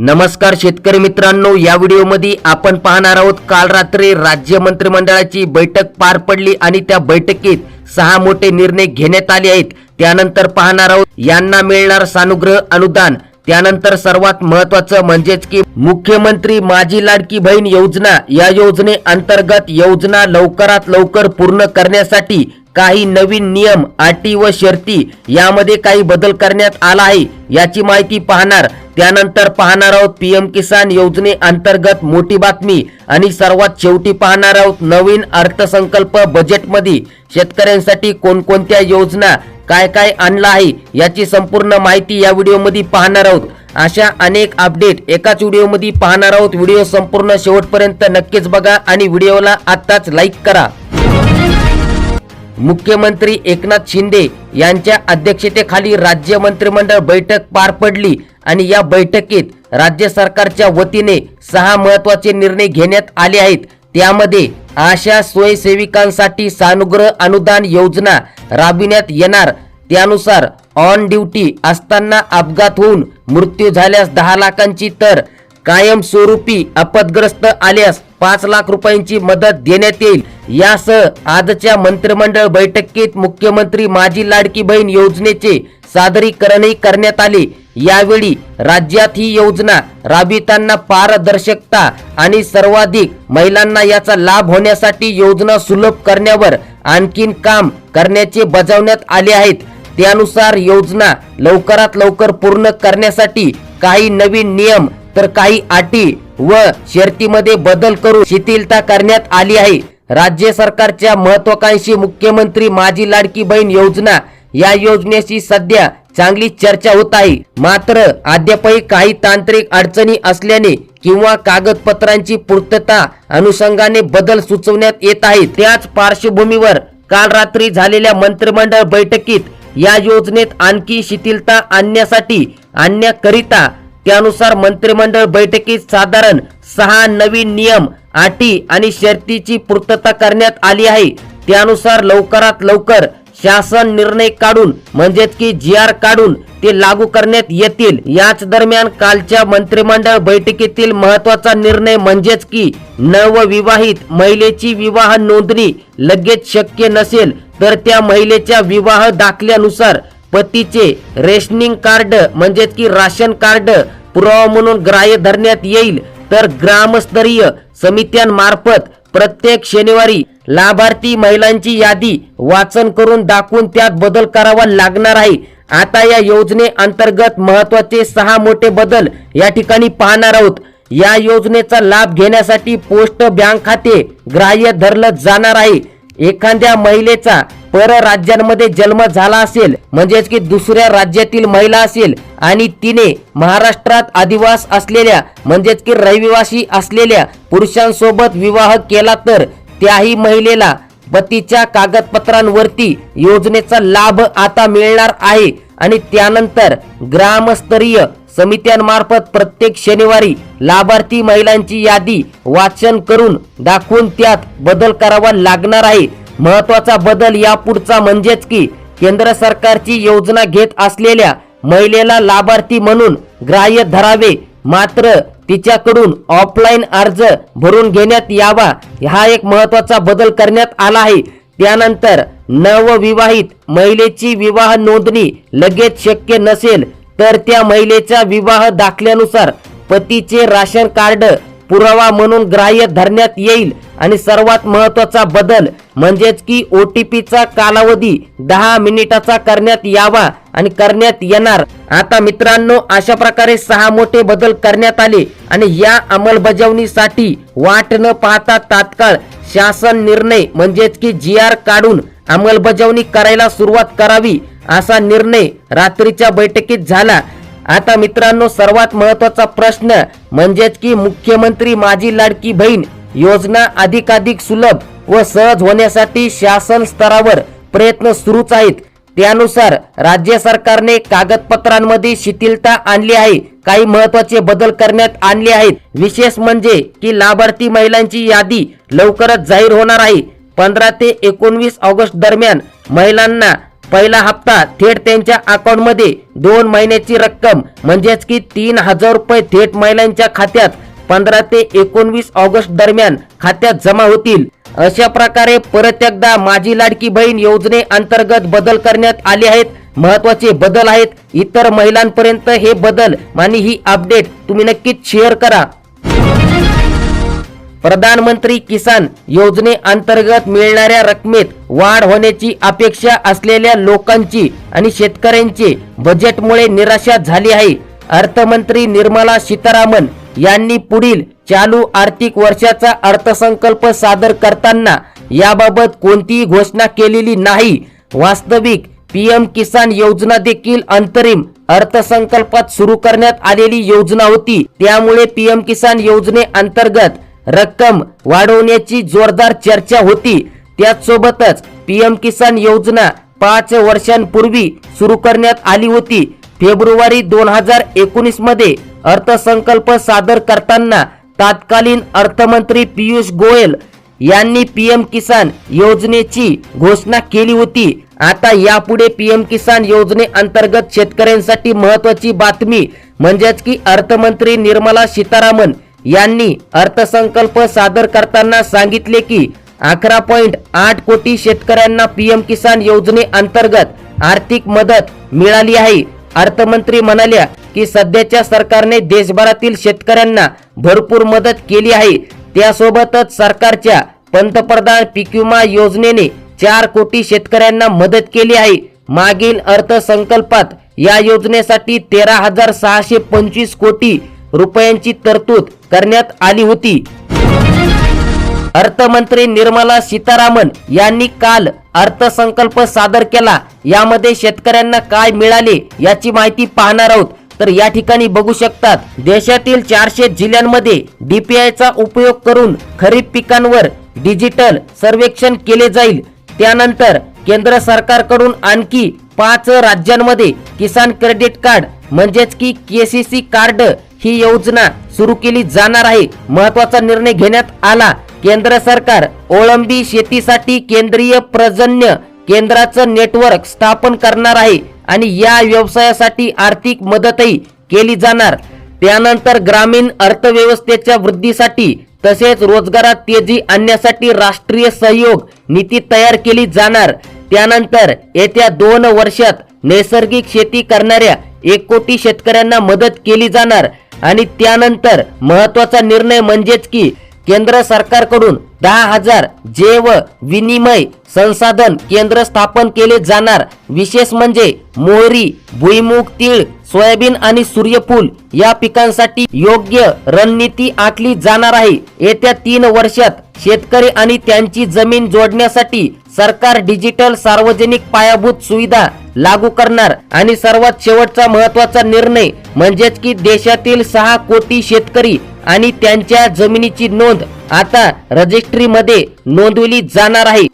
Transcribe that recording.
नमस्कार शेतकरी मित्रांनो या व्हिडिओमध्ये आपण पाहणार आहोत काल रात्री राज्य मंत्रिमंडळाची बैठक पार पडली आणि त्या बैठकीत सहा मोठे निर्णय घेण्यात आले आहेत. त्यानंतर पाहणार आहोत यांना मिळणार सानुग्रह अनुदान. त्यानंतर सर्वात महत्वाचं म्हणजेच की मुख्यमंत्री माझी लाडकी बहीण योजना या योजने अंतर्गत योजना लवकरात लवकर पूर्ण करण्यासाठी काही नवीन नियम अटी व शर्ती यामध्ये काही बदल करण्यात आला आहे याची माहिती पाहणार. त्यानंतर पाहणार आहोत पीएम किसान योजने अंतर्गत मोठी बातमी. आणि सर्वात शेवटी पाहणार आहोत नवीन अर्थसंकल्प बजेटमध्ये. शेतकऱ्यांसाठी कोणकोणत्या योजना काय काय आणला आहे याची संपूर्ण माहिती या व्हिडिओमध्ये पाहणार आहोत. अशा अनेक अपडेट एकाच व्हिडिओमध्ये पाहणार आहोत. व्हिडिओ संपूर्ण शेवटपर्यंत नक्कीच बघा आणि व्हिडिओला आत्ताच लाईक करा. मुख्यमंत्री एकनाथ शिंदे यांच्या अध्यक्षतेखाली राज्य मंत्रिमंडळ बैठक पार पडली आणि या बैठकीत राज्य सरकारच्या वतीने सहा महत्त्वाचे निर्णय घेण्यात आले आहेत. त्यामध्ये आशा स्वयंसेविकांसाठी सानुग्रह अनुदान योजना राबविण्यात येणार. त्यानुसार ऑन ड्युटी असताना अपघात होऊन मृत्यू झाल्यास दहा लाखांची तर कायमस्वरूपी अपदग्रस्त आल्यास पाच लाख रुपयांची मदत देण्यात येईल. यासह आजच्या मंत्रिमंडळ बैठकीत मुख्यमंत्री माझी लाडकी बहीण योजनेचे सादरीकरणही करण्यात आले. यावेळी राज्यात ही योजना राबितांना पारदर्शकता आणि सर्वाधिक महिलांना याचा लाभ होण्यासाठी योजना सुलभ करण्यावर आणखीन काम करण्याचे बजावण्यात आले आहेत. त्यानुसार योजना लवकरात लवकर पूर्ण करण्यासाठी काही नवीन नियम तर काही अटी व शर्तीमध्ये बदल करून शिथिलता करण्यात आली आहे. राज्य सरकारच्या महत्वाकांक्षी मुख्यमंत्री माझी लाडकी बहीण योजना या योजनेची सध्या चांगली चर्चा होत आहे. मात्र अद्यापही काही तांत्रिक अडचणी असल्याने किंवा कागदपत्रांची पूर्तता अनुषंगाने बदल सुचवण्यात येत आहेत. त्याच पार्श्वभूमीवर काल रात्री झालेल्या मंत्रिमंडळ बैठकीत या योजनेत आणखी शिथिलता आणण्यासाठी आणण्याकरिता त्यानुसार मंत्रिमंडळ बैठकीत साधारण सहा नवीन नियम अटी आणि शर्तीची पूर्तता करण्यात आली आहे. त्यानुसार लवकरात लवकर शासन निर्णय काढून म्हणजेच की जी आर काढून ते लागू करण्यात येतील. याच दरम्यान कालच्या मंत्रिमंडळ बैठकीतील महत्त्वाचा निर्णय म्हणजेच की नवविवाहित महिलेची विवाह नोंदणी लगेच शक्य नसेल तर त्या महिलेच्या विवाह दाखल्यानुसार पतीचे रेशनिंग कार्ड म्हणजेच की राशन कार्ड पुरावा म्हणून ग्राह्य धरण्यात येईल. तर ग्रामस्तरीय समित्यांमार्फत प्रत्येक शनिवारी लाभार्थी महिलांची यादी वाचन करून दाखवून त्यात बदल करावा लागणार आहे. आता या योजने अंतर्गत महत्त्वाचे सहा मोठे बदल या ठिकाणी पाहणार आहोत. या योजनेचा लाभ घेण्यासाठी पोस्ट बँक खाते ग्राह्य धरलं जाणार आहे. एखाद्या महिलेचा परराज्यांमध्ये जन्म झाला असेल म्हणजेच की दुसऱ्या राज्यातील महिला असेल आणि तिने महाराष्ट्रात आदिवास असलेल्या म्हणजेच की रहिवासी असलेल्या पुरुषांसोबत विवाह केला तर त्याही महिलेला पतीच्या कागदपत्रांवरती योजनेचा लाभ आता मिळणार आहे. आणि त्यानंतर ग्रामस्तरीय समित्यांमार्फत प्रत्येक शनिवारी लाभार्थी महिलांची यादी वाचन करून दाखवून त्यात बदल करावा लागणार आहे. महत्त्वाचा बदल यापुढचा म्हणजेच की केंद्र सरकारची योजना घेत असलेल्या महिलेला लाभार्थी म्हणून ग्राह्य धरावे. मात्र तिच्याकडून ऑफलाईन अर्ज भरून घेण्यात यावा हा एक महत्त्वाचा बदल करण्यात आला आहे. त्यानंतर नवविवाहित महिलेची विवाह नोंदणी लगेच शक्य नसेल तर त्या महिलेच्या विवाह दाखल्यानुसार पतीचे राशन कार्ड पुरावा म्हणून ग्राह्य धरण्यात येईल आणि सर्वात महत्त्वाचा बदल म्हणजेच की ओ टी पीचा कालावधी दहा मिनिटाचा करण्यात यावा आणि करण्यात येणार. आता मित्रांनो अशा प्रकारे सहा मोठे बदल करण्यात आले आणि या अंमलबजावणीसाठी वाट न पाहता तात्काळ शासन निर्णय म्हणजेच की जी आर काढून अंमलबजावणी करायला सुरुवात करावी. असा निर्णय रात्रीच्या बैठकीत झाला. आता मित्रांनो सर्वात महत्त्वाचा प्रश्न म्हणजेच की मुख्यमंत्री माझी लाडकी बहीण योजना अधिकाधिक सुलभ व सहज होण्यासाठी शासन स्तरावर प्रयत्न सुरूच आहेत. त्यानुसार राज्य सरकारने कागदपत्रांमध्ये शिथिलता आणली आहे. काही महत्त्वाचे बदल करण्यात आणले आहेत. विशेष म्हणजे की लाभार्थी महिलांची यादी लवकरच जाहीर होणार आहे. पंधरा ते एकोणवीस ऑगस्ट दरम्यान महिलांना पहिला हप्ता थेट त्यांच्या अकाउंटमध्ये दोन महिन्याची रक्कम म्हणजेच की तीन हजार रुपये थेट महिलांच्या खात्यात पंधरा ते एकोणवीस ऑगस्ट दरम्यान खात्यात जमा होतील. अशा प्रकारे परत एकदा माझी लाडकी बहीण योजने अंतर्गत बदल करण्यात आले आहेत. महत्त्वाचे बदल आहेत. इतर महिलांपर्यंत हे बदल आणि ही अपडेट तुम्ही नक्कीच शेअर करा. प्रधानमंत्री किसान योजनेअंतर्गत मिळणाऱ्या रकमेत वाढ होण्याची अपेक्षा असलेल्या लोकांची आणि शेतकऱ्यांची बजेटमुळे निराशा झाली आहे. अर्थमंत्री निर्मला सीतारामन यांनी पुढील चालू आर्थिक वर्षाचा अर्थसंकल्प सादर करताना याबाबत कोणतीही घोषणा केलेली नाही. वास्तविक पीएम किसान योजना देखील अंतरिम अर्थसंकल्पात सुरू करण्यात आलेली योजना होती. त्यामुळे पीएम किसान योजने अंतर्गत रक्कम वाढवण्याची जोरदार चर्चा होती. त्याचसोबतच पीएम किसान योजना पाच वर्षांपूर्वी सुरू करण्यात आली होती. फेब्रुवारी दोन हजार एकोणीसमध्ये अर्थसंकल्प सादर करताना तत्कालीन अर्थमंत्री पियुष गोयल यांनी पीएम किसान योजनेची घोषणा केली होती. आता यापुढे पीएम किसान योजने अंतर्गत शेतकऱ्यांसाठी महत्वाची बातमी म्हणजेच की अर्थमंत्री निर्मला सीतारामन यांनी अर्थसंकल्प सादर करताना सांगितले की अकरा पॉइंट आठ कोटी शेतकऱ्यांना पीएम किसान योजने अंतर्गत आर्थिक मदत मिळाली आहे. अर्थमंत्री म्हणाल्या की सध्याच्या सरकारने देशभरातील शेतकऱ्यांना भरपूर मदत केली आहे. त्यासोबतच सरकारच्या पंतप्रधान पीक विमा योजनेने चार कोटी शेतकऱ्यांना मदत केली आहे. मागील अर्थसंकल्पात या योजनेसाठी तेरा हजार सहाशे पंचवीस कोटी रुपयांची तरतूद करण्यात आली होती. अर्थमंत्री निर्मला सीतारामन यांनी काल अर्थसंकल्प सादर केला. यामध्ये शेतकऱ्यांना काय मिळाले याची माहिती पाहणार आहोत. तर या ठिकाणी बघू शकतात देशातील चारशे जिल्ह्यांमध्ये डीपीआयचा उपयोग करून खरीप पिकांवर डिजिटल सर्वेक्षण केले जाईल. त्यानंतर केंद्र सरकारकडून आणखी पाच राज्यांमध्ये किसान क्रेडिट कार्ड म्हणजेच की केसीसी कार्ड ही योजना सुरू केली जाणार आहे. महत्त्वाचा निर्णय घेण्यात आला. केंद्र सरकार ओळंबी शेतीसाठी केंद्रीय प्रजन्य केंद्राचं नेटवर्क स्थापन करणार आहे आणि या व्यवसायासाठी आर्थिक मदतही केली जाणार. त्यानंतर ग्रामीण अर्थव्यवस्थेच्या वृद्धीसाठी तसेच रोजगारात तेजी आणण्यासाठी राष्ट्रीय सहयोग नीती तयार केली जाणार. त्यानंतर येत्या दोन वर्षात नैसर्गिक शेती करणाऱ्या एक कोटी शेतकऱ्यांना मदत केली जाणार. आणि त्यानंतर महत्त्वाचा निर्णय म्हणजेच की केंद्र सरकारकडून दहा हजार जैव विनिमय संसाधन केंद्र स्थापन केले जाणार. विशेष म्हणजे मोहरी भुईमुग तीळ सोयाबीन आणि सूर्यफूल या पिकांसाठी योग्य रणनीती आखली जाणार आहे. येत्या तीन वर्षात शेतकरी आणि त्यांची जमीन जोडण्यासाठी सरकार डिजिटल सार्वजनिक पायाभूत सुविधा लागू करणार. आणि सर्वात शेवटचा महत्त्वाचा निर्णय म्हणजेच की देशातील सहा कोटी शेतकरी आणि त्यांच्या जमिनीची नोंद आता रजिस्ट्रीमध्ये नोंदवली जाणार आहे.